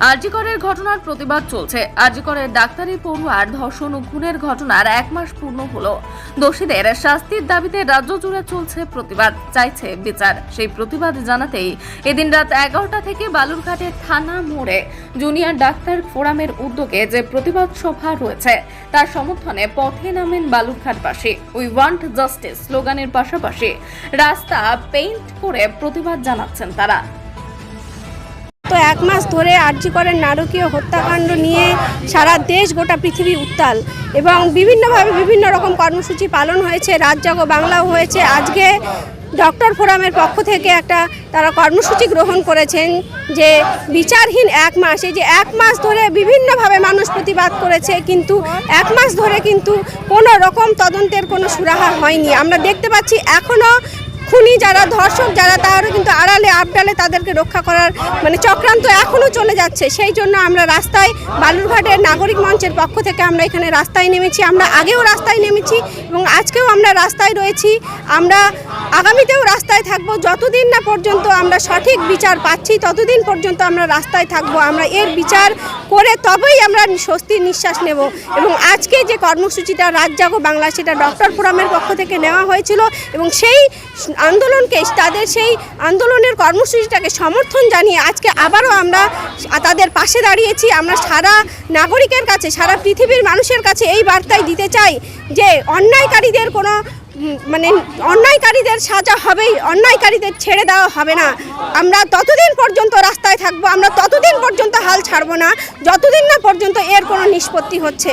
আরজিকরের ঘটনার প্রতিবাদ চলছে। আরজিকরের ডাক্তারি পড়ুয়ার ধর্ষণ ও খুনের ঘটনার এক মাস পূর্ণ হলো। দোষীদের শাস্তির দাবিতে রাজ্য জুড়ে চলছে প্রতিবাদ, চাইছে বিচার। সেই প্রতিবাদ জানাতেই এদিন রাত এগারোটা থেকে বালুরঘাটের থানা মোড়ে জুনিয়র ডাক্তার ফোরামের উদ্যোগে যে প্রতিবাদ সভা রয়েছে, তার সমর্থনে পথে নামেন বালুরঘাটবাসী। উই ওয়ান্ট জাস্টিস স্লোগানের পাশাপাশি রাস্তা পেইন্ট করে প্রতিবাদ জানাচ্ছেন তারা। তো এক মাস ধরে আর্জি করেন নারকীয় হত্যাকাণ্ড নিয়ে সারা দেশ গোটা পৃথিবী উত্তাল এবং বিভিন্নভাবে বিভিন্ন রকম কর্মসূচি পালন হয়েছে রাত জাগো বাংলাও হয়েছে। আজকে ডক্টর ফোরামের পক্ষ থেকে একটা তারা কর্মসূচি গ্রহণ করেছেন যে বিচারহীন এক মাস, এই যে এক মাস ধরে বিভিন্নভাবে মানুষ প্রতিবাদ করেছে, কিন্তু এক মাস ধরে কিন্তু কোনো রকম তদন্তের কোনো সুরাহা হয়নি। আমরা দেখতে পাচ্ছি এখনও খুনি যারা, ধর্ষক যারা তারও কিন্তু আড়ালে, আবডালে তাদেরকে রক্ষা করার মানে চক্রান্ত এখনও চলে যাচ্ছে। সেই জন্য আমরা রাস্তায় বালুরঘাটের নাগরিক মঞ্চের পক্ষ থেকে আমরা এখানে রাস্তায় নেমেছি। আমরা আগেও রাস্তায় নেমেছি এবং আজকেও আমরা রাস্তায় রয়েছি। আমরা আগামীতেও রাস্তায় থাকব। যতদিন না পর্যন্ত আমরা সঠিক বিচার পাচ্ছি, ততদিন পর্যন্ত আমরা রাস্তায় থাকব। আমরা এর বিচার করে তবেই আমরা স্বস্তির নিঃশ্বাস নেব। এবং আজকে যে কর্মসূচিটা রাত জাগো বাংলা, সেটা ডক্টর ফোরামের পক্ষ থেকে নেওয়া হয়েছিল এবং সেই আন্দোলনকে, তাদের সেই আন্দোলনের কর্মসূচিটাকে সমর্থন জানিয়ে আজকে আবারও আমরা তাদের পাশে দাঁড়িয়েছি। আমরা সারা নাগরিকের কাছে, সারা পৃথিবীর মানুষের কাছে এই বার্তাই দিতে চাই যে অন্যায়কারীদের কোনো মানে অন্যায়কারীদের সাজা হবেই, অন্যায়কারীদের ছেড়ে দেওয়া হবে না। আমরা ততদিন পর্যন্ত রাস্তায় থাকব, আমরা ততদিন পর্যন্ত হাল ছাড়বো না, যতদিন না পর্যন্ত এর কোনো নিষ্পত্তি হচ্ছে।